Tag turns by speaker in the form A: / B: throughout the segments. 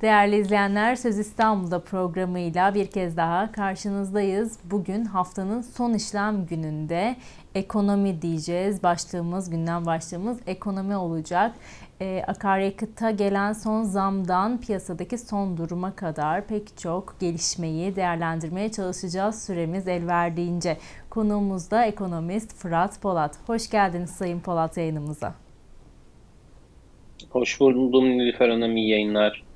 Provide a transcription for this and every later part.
A: Değerli izleyenler, Söz İstanbul'da programıyla bir kez daha karşınızdayız. Bugün haftanın son işlem gününde ekonomi diyeceğiz. Başlığımız, günden başlığımız ekonomi olacak. E, akaryakıta gelen son zamdan piyasadaki son duruma kadar pek çok gelişmeyi değerlendirmeye çalışacağız süremiz el verdiğince. Konuğumuz da ekonomist Fırat Polat. Hoş geldiniz Sayın Polat yayınımıza.
B: Hoş buldum Nilüfer Hanım, iyi yayınlar.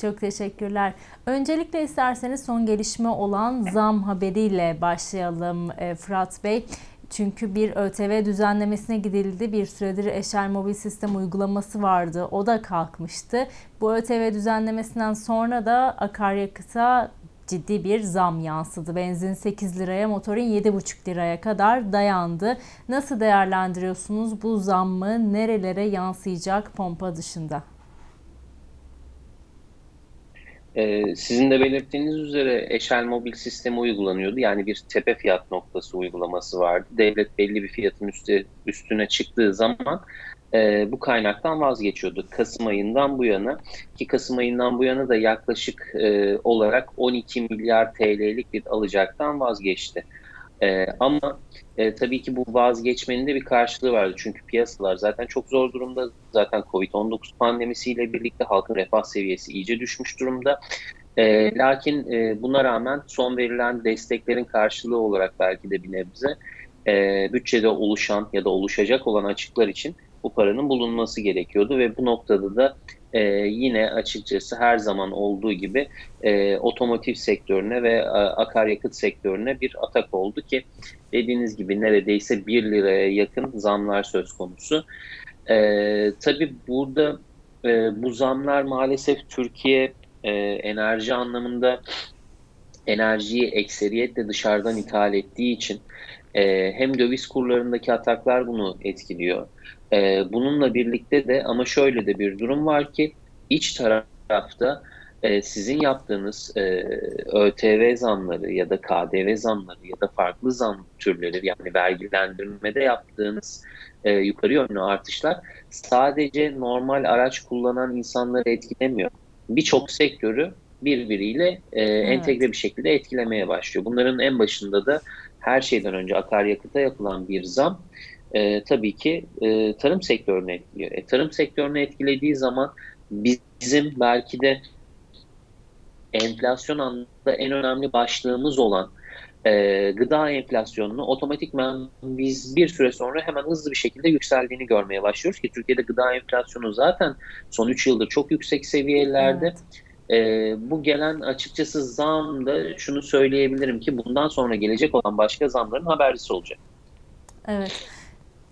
A: Çok teşekkürler. Öncelikle isterseniz son gelişme olan zam haberiyle başlayalım e, Fırat Bey. Çünkü bir ÖTV düzenlemesine gidildi. Bir süredir eşel mobil sistem uygulaması vardı. O da kalkmıştı. Bu ÖTV düzenlemesinden sonra da akaryakıta ciddi bir zam yansıdı. Benzin 8 liraya, motorun 7,5 liraya kadar dayandı. Nasıl değerlendiriyorsunuz bu zammı? Nerelere yansıyacak pompa dışında?
B: Ee, sizin de belirttiğiniz üzere eşel mobil sistemi uygulanıyordu. Yani bir tepe fiyat noktası uygulaması vardı. Devlet belli bir fiyatın üstü, üstüne çıktığı zaman e, bu kaynaktan vazgeçiyordu. Kasım ayından bu yana ki Kasım ayından bu yana da yaklaşık e, olarak 12 milyar TL'lik bir alacaktan vazgeçti. E, ama e, tabii ki bu vazgeçmenin de bir karşılığı vardı. Çünkü piyasalar zaten çok zor durumda. Zaten Covid-19 pandemisiyle birlikte halkın refah seviyesi iyice düşmüş durumda. E, lakin e, buna rağmen son verilen desteklerin karşılığı olarak belki de bir nebze e, bütçede oluşan ya da oluşacak olan açıklar için bu paranın bulunması gerekiyordu ve bu noktada da e, yine açıkçası her zaman olduğu gibi e, otomotiv sektörüne ve e, akaryakıt sektörüne bir atak oldu ki dediğiniz gibi neredeyse 1 liraya yakın zamlar söz konusu. E, tabii burada e, bu zamlar maalesef Türkiye e, enerji anlamında enerjiyi ekseriyetle dışarıdan ithal ettiği için e, hem döviz kurlarındaki ataklar bunu etkiliyor. E, bununla birlikte de ama şöyle de bir durum var ki iç tarafta e, sizin yaptığınız e, ÖTV zamları ya da KDV zamları ya da farklı zam türleri yani vergilendirmede yaptığınız e, yukarı yönlü artışlar sadece normal araç kullanan insanları etkilemiyor. Birçok sektörü birbiriyle e, evet. entegre bir şekilde etkilemeye başlıyor. Bunların en başında da her şeyden önce akaryakıta yapılan bir zam e, tabii ki e, tarım sektörünü etkiliyor. E, tarım sektörünü etkilediği zaman bizim belki de enflasyon anlamında en önemli başlığımız olan e, gıda enflasyonunu otomatikman biz bir süre sonra hemen hızlı bir şekilde yükseldiğini görmeye başlıyoruz ki Türkiye'de gıda enflasyonu zaten son 3 yıldır çok yüksek seviyelerde. Evet. E, bu gelen açıkçası zam da şunu söyleyebilirim ki bundan sonra gelecek olan başka zamların habercisi olacak.
A: Evet.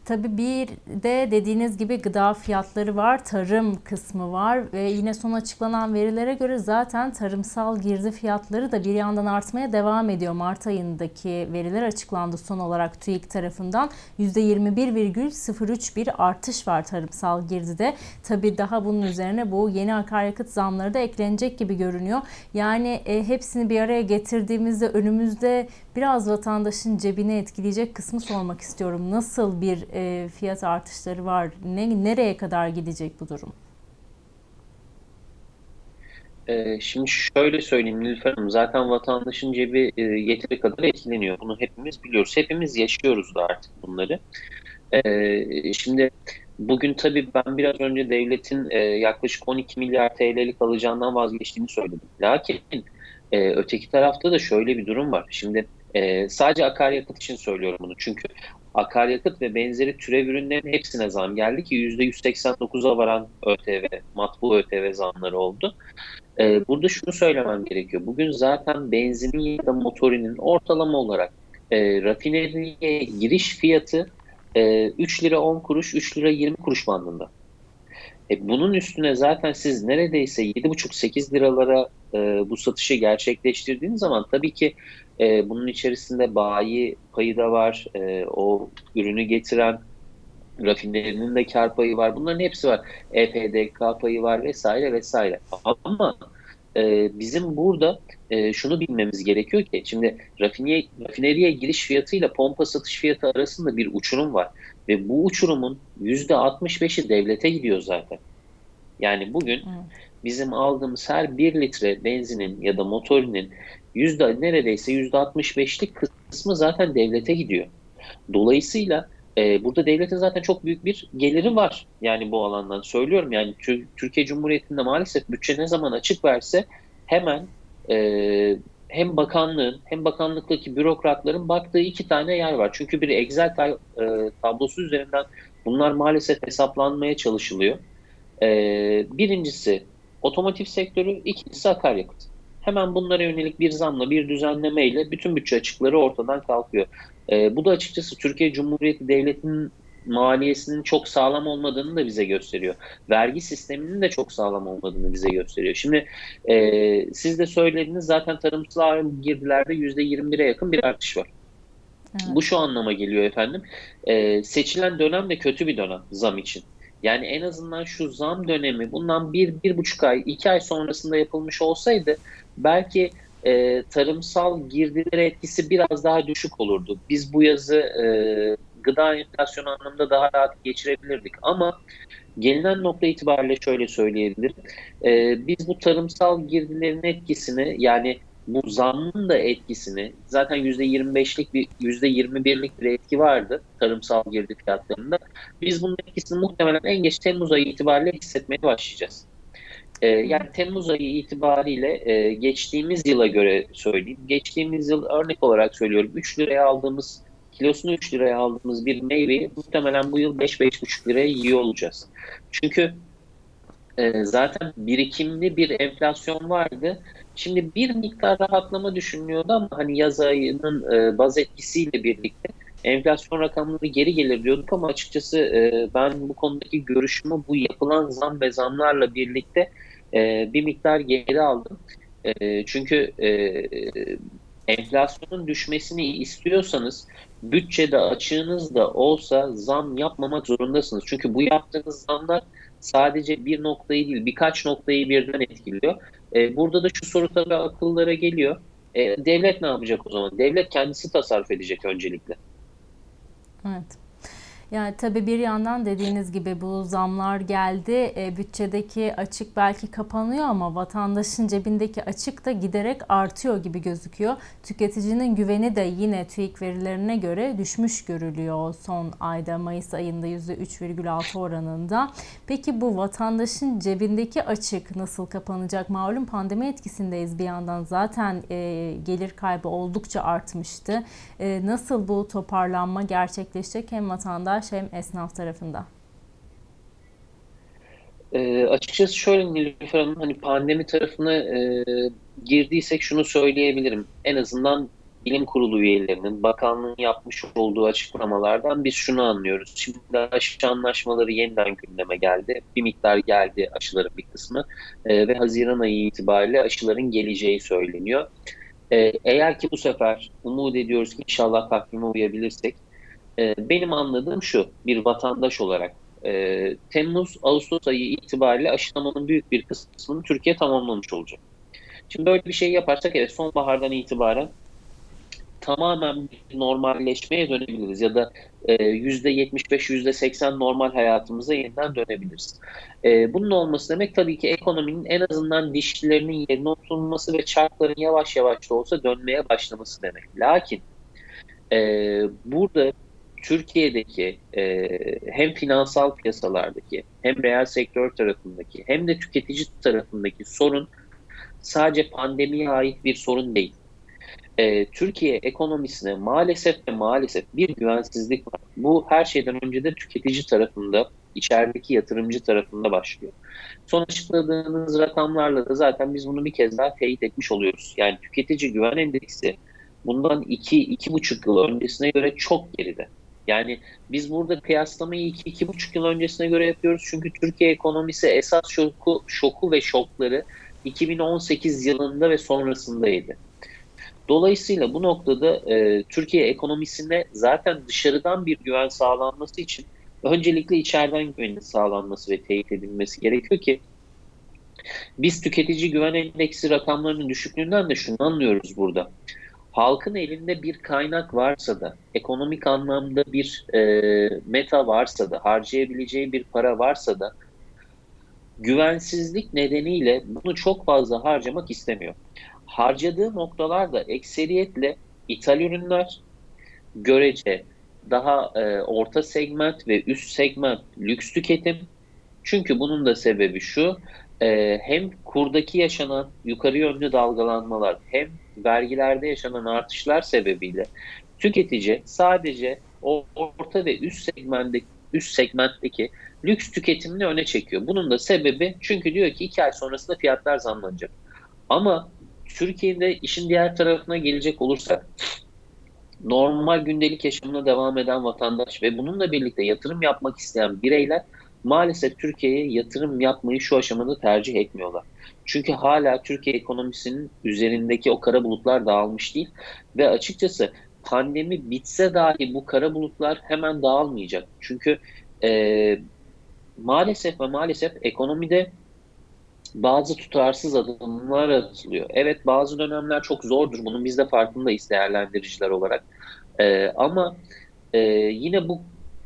A: Tabii bir de dediğiniz gibi gıda fiyatları var, tarım kısmı var ve yine son açıklanan verilere göre zaten tarımsal girdi fiyatları da bir yandan artmaya devam ediyor. Mart ayındaki veriler açıklandı son olarak TÜİK tarafından. %21,03 bir artış var tarımsal girdide. Tabii daha bunun üzerine bu yeni akaryakıt zamları da eklenecek gibi görünüyor. Yani e, hepsini bir araya getirdiğimizde önümüzde biraz vatandaşın cebini etkileyecek kısmı sormak istiyorum. Nasıl bir e, fiyat artışları var? Ne, nereye kadar gidecek bu durum?
B: Ee, şimdi şöyle söyleyeyim Nilüfer Hanım, zaten vatandaşın cebi e, yeteri kadar etkileniyor. Bunu hepimiz biliyoruz. Hepimiz yaşıyoruz da artık bunları. Ee, şimdi bugün tabii ben biraz önce devletin e, yaklaşık 12 milyar TL'lik alacağından vazgeçtiğini söyledim. Lakin e, öteki tarafta da şöyle bir durum var. Şimdi e, sadece akaryakıt için söylüyorum bunu. Çünkü akaryakıt ve benzeri türev ürünlerin hepsine zam geldi ki %189'a varan ÖTV, matbu ÖTV zamları oldu. Ee, burada şunu söylemem gerekiyor. Bugün zaten benzinin ya da motorinin ortalama olarak e, rafineriye giriş fiyatı e, 3 lira 10 kuruş, 3 lira 20 kuruş bandında. E, bunun üstüne zaten siz neredeyse 7,5-8 liralara e, bu satışı gerçekleştirdiğiniz zaman tabii ki e, bunun içerisinde bayi payı da var. E, o ürünü getiren rafinerinin de kar payı var. Bunların hepsi var. EPDK payı var vesaire vesaire. Ama e, bizim burada e, şunu bilmemiz gerekiyor ki şimdi rafiniye, rafineriye giriş fiyatıyla pompa satış fiyatı arasında bir uçurum var. Ve bu uçurumun %65'i devlete gidiyor zaten. Yani bugün bizim aldığımız her 1 litre benzinin ya da motorinin yüzde neredeyse yüzde 65'lik kısmı zaten devlete gidiyor. Dolayısıyla e, burada devletin zaten çok büyük bir geliri var. Yani bu alandan söylüyorum. Yani Türkiye Cumhuriyeti'nde maalesef bütçe ne zaman açık verse hemen e, hem bakanlığın hem bakanlıktaki bürokratların baktığı iki tane yer var. Çünkü bir Excel e, tablosu üzerinden bunlar maalesef hesaplanmaya çalışılıyor. E, birincisi otomotiv sektörü, ikincisi akaryakıt. Hemen bunlara yönelik bir zamla, bir düzenlemeyle bütün bütçe açıkları ortadan kalkıyor. E, bu da açıkçası Türkiye Cumhuriyeti Devleti'nin maliyesinin çok sağlam olmadığını da bize gösteriyor. Vergi sisteminin de çok sağlam olmadığını bize gösteriyor. Şimdi e, siz de söylediniz zaten tarımsal girdilerde %21'e yakın bir artış var. Evet. Bu şu anlama geliyor efendim. E, seçilen dönem de kötü bir dönem zam için. Yani en azından şu zam dönemi bundan bir, bir buçuk ay, iki ay sonrasında yapılmış olsaydı belki e, tarımsal girdilere etkisi biraz daha düşük olurdu. Biz bu yazı e, gıda enflasyonu anlamında daha rahat geçirebilirdik. Ama gelinen nokta itibariyle şöyle söyleyebilirim. E, biz bu tarımsal girdilerin etkisini yani bu zammın da etkisini zaten %25'lik bir %21'lik bir etki vardı tarımsal girdi fiyatlarında. Biz bunun etkisini muhtemelen en geç Temmuz ayı itibariyle hissetmeye başlayacağız. Ee, yani Temmuz ayı itibariyle e, geçtiğimiz yıla göre söyleyeyim. Geçtiğimiz yıl örnek olarak söylüyorum 3 liraya aldığımız kilosunu 3 liraya aldığımız bir meyveyi muhtemelen bu yıl 5-5,5 liraya yiyor olacağız. Çünkü e, zaten birikimli bir enflasyon vardı. Şimdi bir miktar rahatlama düşünülüyordu ama hani yaz ayının e, baz etkisiyle birlikte enflasyon rakamları geri gelir diyorduk ama açıkçası e, ben bu konudaki görüşümü bu yapılan zam ve zamlarla birlikte e, bir miktar geri aldım. E, çünkü e, enflasyonun düşmesini istiyorsanız bütçede açığınız da olsa zam yapmamak zorundasınız. Çünkü bu yaptığınız zamlar sadece bir noktayı değil birkaç noktayı birden etkiliyor. E, burada da şu soru tabii akıllara geliyor. E, devlet ne yapacak o zaman? Devlet kendisi tasarruf edecek öncelikle.
A: Evet. Yani tabii bir yandan dediğiniz gibi bu zamlar geldi. E, bütçedeki açık belki kapanıyor ama vatandaşın cebindeki açık da giderek artıyor gibi gözüküyor. Tüketicinin güveni de yine TÜİK verilerine göre düşmüş görülüyor son ayda Mayıs ayında %3,6 oranında. Peki bu vatandaşın cebindeki açık nasıl kapanacak? Malum pandemi etkisindeyiz bir yandan zaten e, gelir kaybı oldukça artmıştı. E, nasıl bu toparlanma gerçekleşecek hem vatandaş vatandaş hem esnaf tarafında?
B: E, açıkçası şöyle Nilüfer Hanım hani pandemi tarafına e, girdiysek şunu söyleyebilirim. En azından bilim kurulu üyelerinin, bakanlığın yapmış olduğu açıklamalardan biz şunu anlıyoruz. Şimdi aşı anlaşmaları yeniden gündeme geldi. Bir miktar geldi aşıların bir kısmı e, ve Haziran ayı itibariyle aşıların geleceği söyleniyor. E, eğer ki bu sefer umut ediyoruz ki inşallah takvime uyabilirsek e, benim anladığım şu bir vatandaş olarak e, Temmuz-Ağustos ayı itibariyle aşılamanın büyük bir kısmını Türkiye tamamlamış olacak. Şimdi böyle bir şey yaparsak evet sonbahardan itibaren tamamen normalleşmeye dönebiliriz ya da yüzde 75, yüzde 80 normal hayatımıza yeniden dönebiliriz. E, bunun olması demek tabii ki ekonominin en azından dişlilerinin yerine oturması ve çarkların yavaş yavaş da olsa dönmeye başlaması demek. Lakin e, burada Türkiye'deki e, hem finansal piyasalardaki hem reel sektör tarafındaki hem de tüketici tarafındaki sorun sadece pandemiye ait bir sorun değil. E, Türkiye ekonomisine maalesef ve maalesef bir güvensizlik var. Bu her şeyden önce de tüketici tarafında, içerideki yatırımcı tarafında başlıyor. Son açıkladığınız rakamlarla da zaten biz bunu bir kez daha teyit etmiş oluyoruz. Yani tüketici güven endeksi bundan 2-2,5 yıl öncesine göre çok geride. Yani biz burada kıyaslamayı 2-2,5 yıl öncesine göre yapıyoruz. Çünkü Türkiye ekonomisi esas şoku, şoku ve şokları 2018 yılında ve sonrasındaydı. Dolayısıyla bu noktada e, Türkiye ekonomisine zaten dışarıdan bir güven sağlanması için öncelikle içeriden güvenin sağlanması ve teyit edilmesi gerekiyor ki biz tüketici güven endeksi rakamlarının düşüklüğünden de şunu anlıyoruz burada halkın elinde bir kaynak varsa da, ekonomik anlamda bir e, meta varsa da, harcayabileceği bir para varsa da güvensizlik nedeniyle bunu çok fazla harcamak istemiyor. Harcadığı noktalar da ekseriyetle ithal ürünler, görece daha e, orta segment ve üst segment lüks tüketim. Çünkü bunun da sebebi şu, e, hem kurdaki yaşanan yukarı yönlü dalgalanmalar hem vergilerde yaşanan artışlar sebebiyle tüketici sadece orta ve üst segmentteki üst segmentteki lüks tüketimini öne çekiyor. Bunun da sebebi çünkü diyor ki iki ay sonrasında fiyatlar zamlanacak. Ama Türkiye'de işin diğer tarafına gelecek olursak normal gündelik yaşamına devam eden vatandaş ve bununla birlikte yatırım yapmak isteyen bireyler maalesef Türkiye'ye yatırım yapmayı şu aşamada tercih etmiyorlar. Çünkü hala Türkiye ekonomisinin üzerindeki o kara bulutlar dağılmış değil ve açıkçası pandemi bitse dahi bu kara bulutlar hemen dağılmayacak. Çünkü e, maalesef ve maalesef ekonomide bazı tutarsız adımlar atılıyor. Evet bazı dönemler çok zordur. Bunun biz de farkındayız değerlendiriciler olarak. E, ama e, yine bu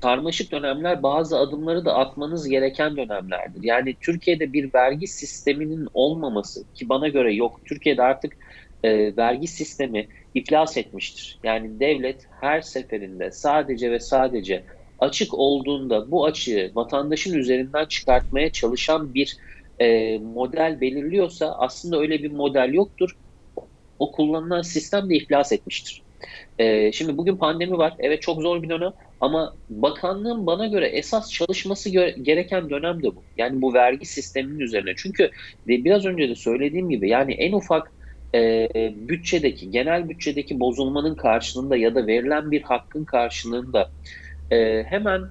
B: karmaşık dönemler bazı adımları da atmanız gereken dönemlerdir. Yani Türkiye'de bir vergi sisteminin olmaması ki bana göre yok. Türkiye'de artık e, vergi sistemi iflas etmiştir. Yani devlet her seferinde sadece ve sadece açık olduğunda bu açığı vatandaşın üzerinden çıkartmaya çalışan bir e, model belirliyorsa aslında öyle bir model yoktur. O kullanılan sistem de iflas etmiştir. E, şimdi bugün pandemi var. Evet çok zor bir dönem ama bakanlığın bana göre esas çalışması gereken dönem de bu. Yani bu vergi sisteminin üzerine. Çünkü biraz önce de söylediğim gibi yani en ufak e, bütçedeki, genel bütçedeki bozulmanın karşılığında ya da verilen bir hakkın karşılığında e, hemen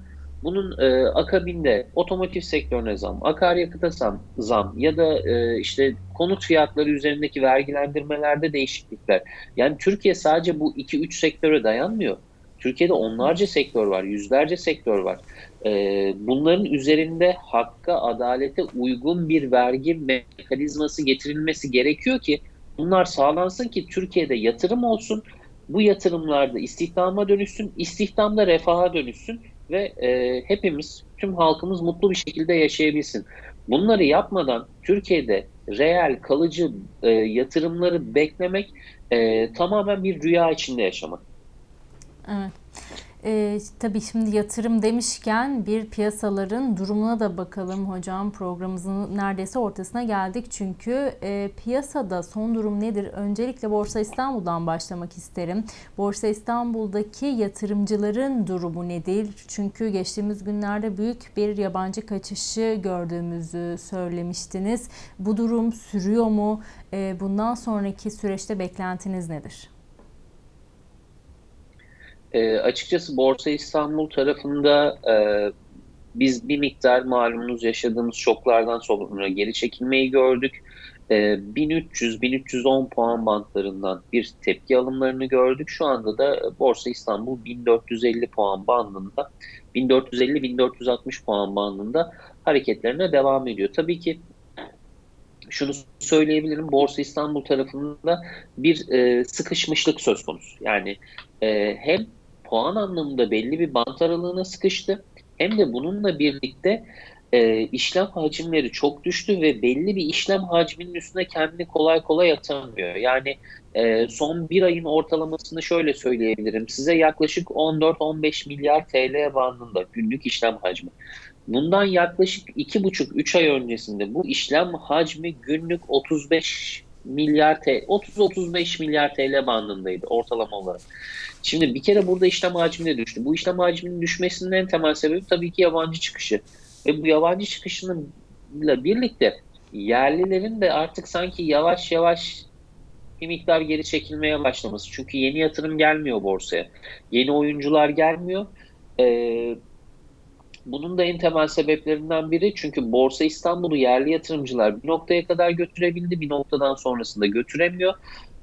B: bunun e, akabinde otomotiv sektörüne zam, akaryakıta zam, zam ya da e, işte konut fiyatları üzerindeki vergilendirmelerde değişiklikler. Yani Türkiye sadece bu 2-3 sektöre dayanmıyor. Türkiye'de onlarca sektör var, yüzlerce sektör var. E, bunların üzerinde hakka, adalete uygun bir vergi mekanizması getirilmesi gerekiyor ki bunlar sağlansın ki Türkiye'de yatırım olsun. Bu yatırımlarda istihdama dönüşsün, istihdamda refaha dönüşsün ve e, hepimiz, tüm halkımız mutlu bir şekilde yaşayabilsin. Bunları yapmadan Türkiye'de reel, kalıcı e, yatırımları beklemek e, tamamen bir rüya içinde yaşamak.
A: Evet. E, tabii şimdi yatırım demişken bir piyasaların durumuna da bakalım hocam. Programımızın neredeyse ortasına geldik çünkü e, piyasada son durum nedir? Öncelikle Borsa İstanbul'dan başlamak isterim. Borsa İstanbul'daki yatırımcıların durumu nedir? Çünkü geçtiğimiz günlerde büyük bir yabancı kaçışı gördüğümüzü söylemiştiniz. Bu durum sürüyor mu? E, bundan sonraki süreçte beklentiniz nedir?
B: E, açıkçası Borsa İstanbul tarafında e, biz bir miktar malumunuz yaşadığımız şoklardan sonra geri çekilmeyi gördük. E, 1300-1310 puan bantlarından bir tepki alımlarını gördük. Şu anda da Borsa İstanbul 1450 puan bandında, 1450-1460 puan bandında hareketlerine devam ediyor. Tabii ki şunu söyleyebilirim. Borsa İstanbul tarafında bir e, sıkışmışlık söz konusu. Yani e, hem puan anlamında belli bir bant aralığına sıkıştı. Hem de bununla birlikte e, işlem hacimleri çok düştü ve belli bir işlem hacminin üstüne kendini kolay kolay atamıyor. Yani e, son bir ayın ortalamasını şöyle söyleyebilirim. Size yaklaşık 14-15 milyar TL bandında günlük işlem hacmi. Bundan yaklaşık 2,5-3 ay öncesinde bu işlem hacmi günlük 35 milyar TL, 30-35 milyar TL bandındaydı ortalama olarak. Şimdi bir kere burada işlem hacmi de düştü. Bu işlem hacminin düşmesinin en temel sebebi tabii ki yabancı çıkışı. Ve bu yabancı çıkışıyla birlikte yerlilerin de artık sanki yavaş yavaş bir miktar geri çekilmeye başlaması. Çünkü yeni yatırım gelmiyor borsaya. Yeni oyuncular gelmiyor. Ee, bunun da en temel sebeplerinden biri çünkü Borsa İstanbul'u yerli yatırımcılar bir noktaya kadar götürebildi, bir noktadan sonrasında götüremiyor.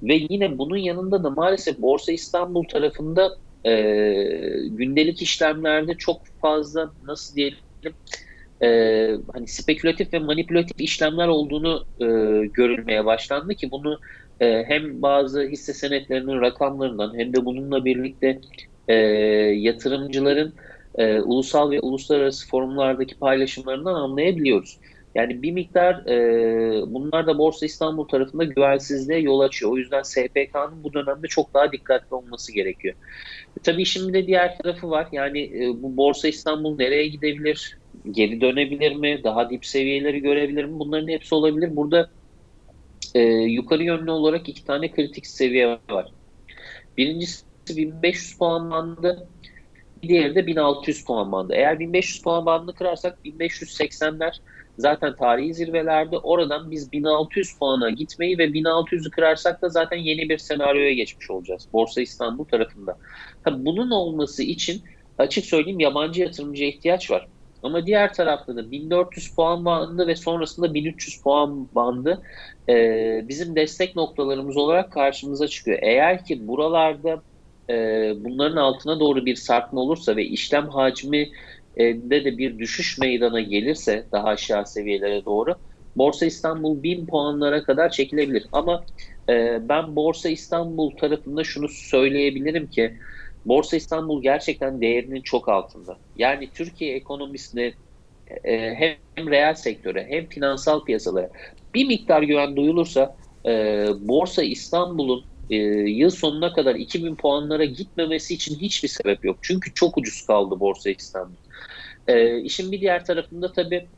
B: Ve yine bunun yanında da maalesef Borsa İstanbul tarafında e, gündelik işlemlerde çok fazla nasıl diyelim e, hani spekülatif ve manipülatif işlemler olduğunu e, görülmeye başlandı ki bunu e, hem bazı hisse senetlerinin rakamlarından hem de bununla birlikte e, yatırımcıların e, ulusal ve uluslararası forumlardaki paylaşımlarından anlayabiliyoruz. Yani bir miktar e, bunlar da Borsa İstanbul tarafında güvensizliğe yol açıyor. O yüzden SPK'nın bu dönemde çok daha dikkatli olması gerekiyor. E, tabii şimdi de diğer tarafı var. Yani e, bu Borsa İstanbul nereye gidebilir? Geri dönebilir mi? Daha dip seviyeleri görebilir mi? Bunların hepsi olabilir. Burada e, yukarı yönlü olarak iki tane kritik seviye var. Birincisi 1500 puan bandı. Diğeri de 1600 puan bandı. Eğer 1500 puan bandını kırarsak 1580'ler zaten tarihi zirvelerde. Oradan biz 1600 puana gitmeyi ve 1600'ü kırarsak da zaten yeni bir senaryoya geçmiş olacağız. Borsa İstanbul tarafında. Tabii bunun olması için açık söyleyeyim yabancı yatırımcıya ihtiyaç var. Ama diğer tarafta da 1400 puan bandı ve sonrasında 1300 puan bandı e, bizim destek noktalarımız olarak karşımıza çıkıyor. Eğer ki buralarda e, bunların altına doğru bir sarkma olursa ve işlem hacmi de de bir düşüş meydana gelirse daha aşağı seviyelere doğru Borsa İstanbul 1000 puanlara kadar çekilebilir. Ama e, ben Borsa İstanbul tarafında şunu söyleyebilirim ki Borsa İstanbul gerçekten değerinin çok altında. Yani Türkiye ekonomisine e, hem reel sektöre hem finansal piyasalara bir miktar güven duyulursa e, Borsa İstanbul'un e, yıl sonuna kadar 2000 puanlara gitmemesi için hiçbir sebep yok. Çünkü çok ucuz kaldı Borsa İstanbul. E, işin bir diğer tarafında tabii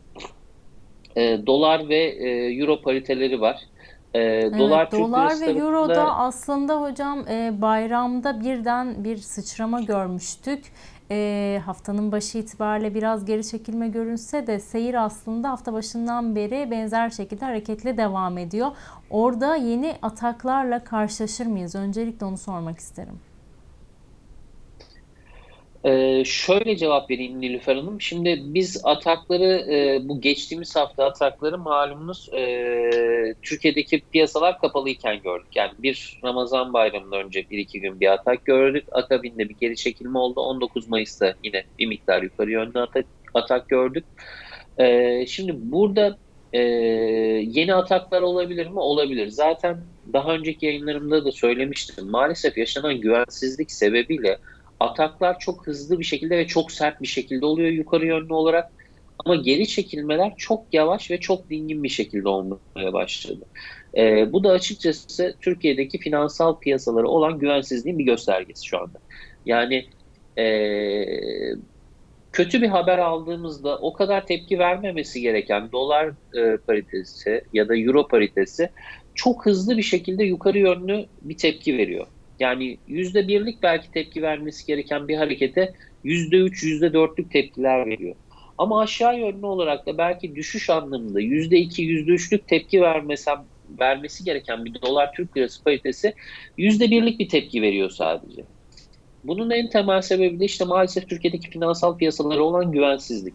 B: e, dolar ve e, euro pariteleri var.
A: E, evet, dolar, dolar ve tarafında... euroda aslında hocam e, bayramda birden bir sıçrama görmüştük. E, haftanın başı itibariyle biraz geri çekilme görünse de seyir aslında hafta başından beri benzer şekilde hareketli devam ediyor. Orada yeni ataklarla karşılaşır mıyız? Öncelikle onu sormak isterim.
B: Ee, şöyle cevap vereyim Nilüfer Hanım. Şimdi biz atakları, e, bu geçtiğimiz hafta atakları malumunuz e, Türkiye'deki piyasalar kapalıyken gördük. Yani bir Ramazan bayramından önce bir iki gün bir atak gördük. Akabinde bir geri çekilme oldu. 19 Mayıs'ta yine bir miktar yukarı yönlü atak, atak gördük. E, şimdi burada e, yeni ataklar olabilir mi? Olabilir. Zaten daha önceki yayınlarımda da söylemiştim. Maalesef yaşanan güvensizlik sebebiyle ataklar çok hızlı bir şekilde ve çok sert bir şekilde oluyor yukarı yönlü olarak. Ama geri çekilmeler çok yavaş ve çok dingin bir şekilde olmaya başladı. E, bu da açıkçası Türkiye'deki finansal piyasaları olan güvensizliğin bir göstergesi şu anda. Yani e, kötü bir haber aldığımızda o kadar tepki vermemesi gereken dolar e, paritesi ya da euro paritesi çok hızlı bir şekilde yukarı yönlü bir tepki veriyor. Yani yüzde birlik belki tepki vermesi gereken bir harekete yüzde üç, yüzde dörtlük tepkiler veriyor. Ama aşağı yönlü olarak da belki düşüş anlamında yüzde iki, yüzde üçlük tepki vermesem, vermesi gereken bir dolar Türk lirası paritesi yüzde birlik bir tepki veriyor sadece. Bunun en temel sebebi de işte maalesef Türkiye'deki finansal piyasalara olan güvensizlik.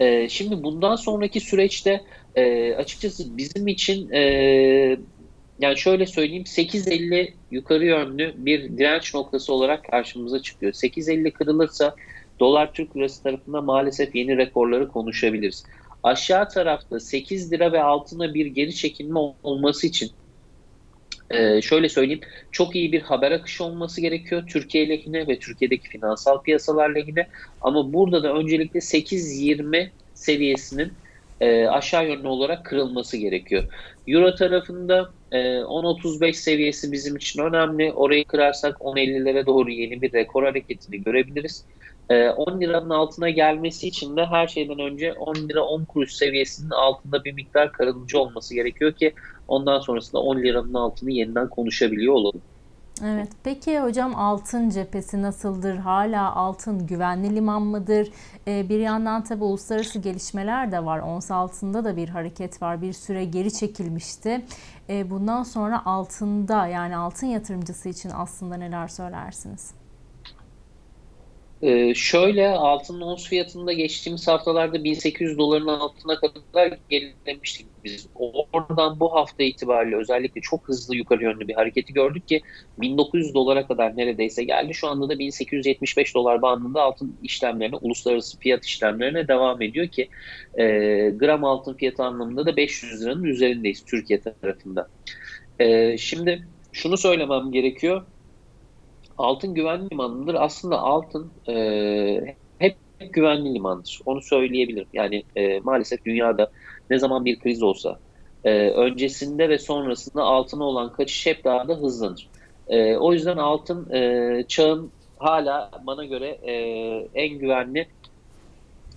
B: Ee, şimdi bundan sonraki süreçte e, açıkçası bizim için e, yani şöyle söyleyeyim 8.50 yukarı yönlü bir direnç noktası olarak karşımıza çıkıyor. 8.50 kırılırsa dolar Türk lirası tarafında maalesef yeni rekorları konuşabiliriz. Aşağı tarafta 8 lira ve altına bir geri çekilme olması için ee, şöyle söyleyeyim, çok iyi bir haber akışı olması gerekiyor Türkiye lehine ve Türkiye'deki finansal piyasalar lehine. Ama burada da öncelikle 8.20 seviyesinin e, aşağı yönlü olarak kırılması gerekiyor. Euro tarafında e, 10.35 seviyesi bizim için önemli. Orayı kırarsak 10.50'lere doğru yeni bir rekor hareketini görebiliriz. 10 ee, liranın altına gelmesi için de her şeyden önce 10 lira 10 kuruş seviyesinin altında bir miktar karılıcı olması gerekiyor ki ondan sonrasında 10 liranın altını yeniden konuşabiliyor olalım.
A: Evet. Peki hocam altın cephesi nasıldır? Hala altın güvenli liman mıdır? Ee, bir yandan tabi uluslararası gelişmeler de var. Ons altında da bir hareket var. Bir süre geri çekilmişti. Ee, bundan sonra altında yani altın yatırımcısı için aslında neler söylersiniz?
B: Ee, şöyle altın ons fiyatında geçtiğimiz haftalarda 1800 doların altına kadar gerilemiştik biz. Oradan bu hafta itibariyle özellikle çok hızlı yukarı yönlü bir hareketi gördük ki 1900 dolara kadar neredeyse geldi. Şu anda da 1875 dolar bandında altın işlemlerine, uluslararası fiyat işlemlerine devam ediyor ki e, gram altın fiyatı anlamında da 500 liranın üzerindeyiz Türkiye tarafında. E, şimdi şunu söylemem gerekiyor altın güvenli limanıdır. Aslında altın e, hep güvenli limandır. Onu söyleyebilirim. Yani e, maalesef dünyada ne zaman bir kriz olsa e, öncesinde ve sonrasında altına olan kaçış hep daha da hızlanır. E, o yüzden altın e, çağın hala bana göre e, en güvenli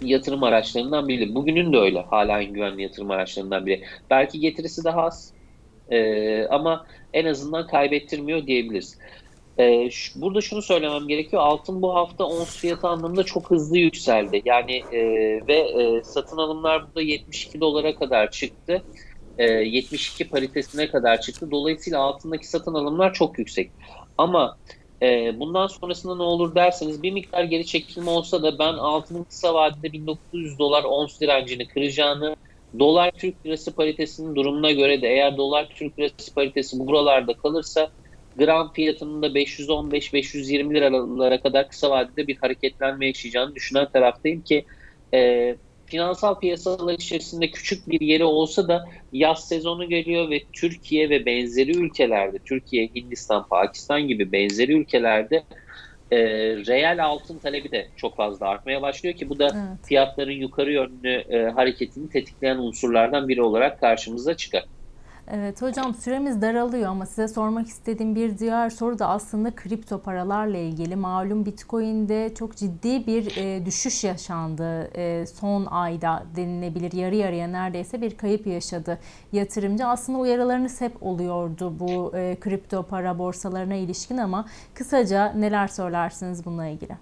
B: yatırım araçlarından biri. Bugünün de öyle hala en güvenli yatırım araçlarından biri. Belki getirisi daha az e, ama en azından kaybettirmiyor diyebiliriz. E, şu, burada şunu söylemem gerekiyor. Altın bu hafta ons fiyatı anlamında çok hızlı yükseldi. Yani e, ve e, satın alımlar burada 72 dolara kadar çıktı. E, 72 paritesine kadar çıktı. Dolayısıyla altındaki satın alımlar çok yüksek. Ama e, bundan sonrasında ne olur derseniz bir miktar geri çekilme olsa da ben altının kısa vadede 1900 dolar ons direncini kıracağını Dolar Türk Lirası paritesinin durumuna göre de eğer dolar Türk Lirası paritesi buralarda kalırsa gram fiyatının da 515-520 liralara kadar kısa vadede bir hareketlenme yaşayacağını düşünen taraftayım ki e, finansal piyasalar içerisinde küçük bir yeri olsa da yaz sezonu geliyor ve Türkiye ve benzeri ülkelerde, Türkiye, Hindistan, Pakistan gibi benzeri ülkelerde e, reel altın talebi de çok fazla artmaya başlıyor ki bu da evet. fiyatların yukarı yönlü e, hareketini tetikleyen unsurlardan biri olarak karşımıza çıkar.
A: Evet hocam süremiz daralıyor ama size sormak istediğim bir diğer soru da aslında kripto paralarla ilgili. Malum Bitcoin'de çok ciddi bir e, düşüş yaşandı e, son ayda denilebilir. Yarı yarıya neredeyse bir kayıp yaşadı yatırımcı. Aslında uyarılarınız hep oluyordu bu e, kripto para borsalarına ilişkin ama kısaca neler söylersiniz bununla ilgili?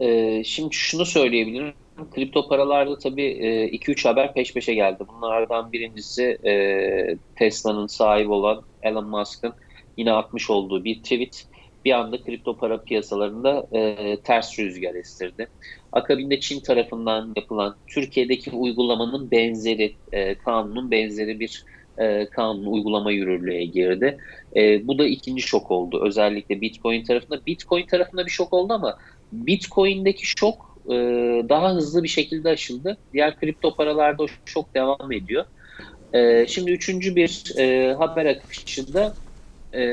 B: Ee, şimdi şunu söyleyebilirim kripto paralarda tabii 2-3 e, haber peş peşe geldi. Bunlardan birincisi e, Tesla'nın sahibi olan Elon Musk'ın yine atmış olduğu bir tweet bir anda kripto para piyasalarında e, ters rüzgar estirdi. Akabinde Çin tarafından yapılan Türkiye'deki uygulamanın benzeri, kanunun benzeri bir kanun uygulama yürürlüğe girdi. bu da ikinci şok oldu. Özellikle Bitcoin tarafında. Bitcoin tarafında bir şok oldu ama Bitcoin'deki şok e, daha hızlı bir şekilde aşıldı. Diğer kripto paralarda o şok devam ediyor. E, şimdi üçüncü bir e, haber akışı da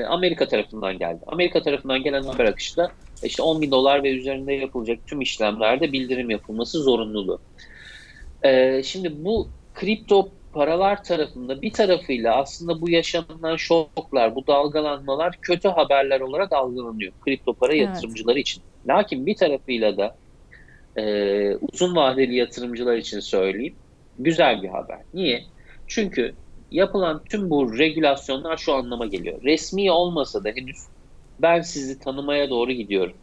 B: Amerika tarafından geldi. Amerika tarafından gelen haber akışı da işte 10 bin dolar ve üzerinde yapılacak tüm işlemlerde bildirim yapılması zorunluluğu. şimdi bu kripto paralar tarafında bir tarafıyla aslında bu yaşanılan şoklar, bu dalgalanmalar kötü haberler olarak algılanıyor kripto para evet. yatırımcıları için. Lakin bir tarafıyla da e, uzun vadeli yatırımcılar için söyleyeyim. Güzel bir haber. Niye? Çünkü yapılan tüm bu regülasyonlar şu anlama geliyor. Resmi olmasa da henüz ben sizi tanımaya doğru gidiyorum.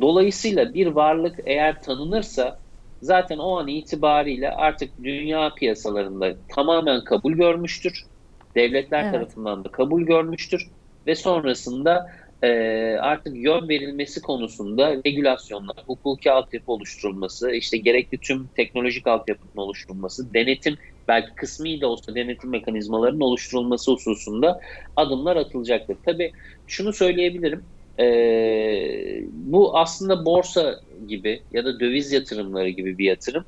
B: Dolayısıyla bir varlık eğer tanınırsa zaten o an itibariyle artık dünya piyasalarında tamamen kabul görmüştür. Devletler evet. tarafından da kabul görmüştür ve sonrasında e, artık yön verilmesi konusunda regülasyonlar, hukuki altyapı oluşturulması, işte gerekli tüm teknolojik altyapının oluşturulması, denetim belki kısmi de olsa denetim mekanizmalarının oluşturulması hususunda adımlar atılacaktır. Tabii şunu söyleyebilirim, e, bu aslında borsa gibi ya da döviz yatırımları gibi bir yatırım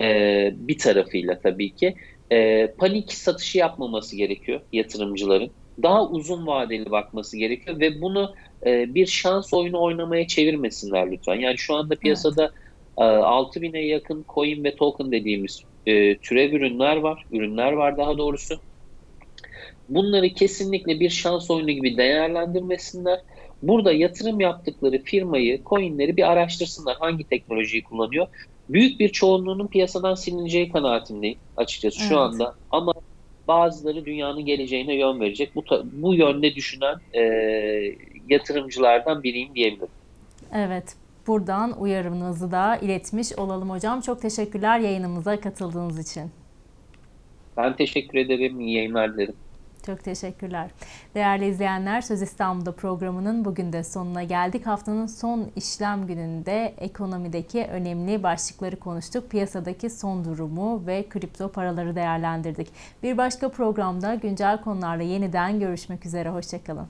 B: e, bir tarafıyla tabii ki e, panik satışı yapmaması gerekiyor yatırımcıların daha uzun vadeli bakması gerekiyor ve bunu e, bir şans oyunu oynamaya çevirmesinler lütfen. Yani şu anda piyasada evet. e, 6000'e yakın coin ve token dediğimiz e, türev ürünler var. Ürünler var daha doğrusu. Bunları kesinlikle bir şans oyunu gibi değerlendirmesinler. Burada yatırım yaptıkları firmayı, coinleri bir araştırsınlar. Hangi teknolojiyi kullanıyor? Büyük bir çoğunluğunun piyasadan silineceği kanaatindeyim açıkçası evet. şu anda. Ama bazıları dünyanın geleceğine yön verecek. Bu, bu yönde düşünen e, yatırımcılardan biriyim diyebilirim.
A: Evet. Buradan uyarımınızı da iletmiş olalım hocam. Çok teşekkürler yayınımıza katıldığınız için.
B: Ben teşekkür ederim. İyi yayınlar dilerim.
A: Çok teşekkürler. Değerli izleyenler Söz İstanbul'da programının bugün de sonuna geldik. Haftanın son işlem gününde ekonomideki önemli başlıkları konuştuk. Piyasadaki son durumu ve kripto paraları değerlendirdik. Bir başka programda güncel konularla yeniden görüşmek üzere. Hoşçakalın.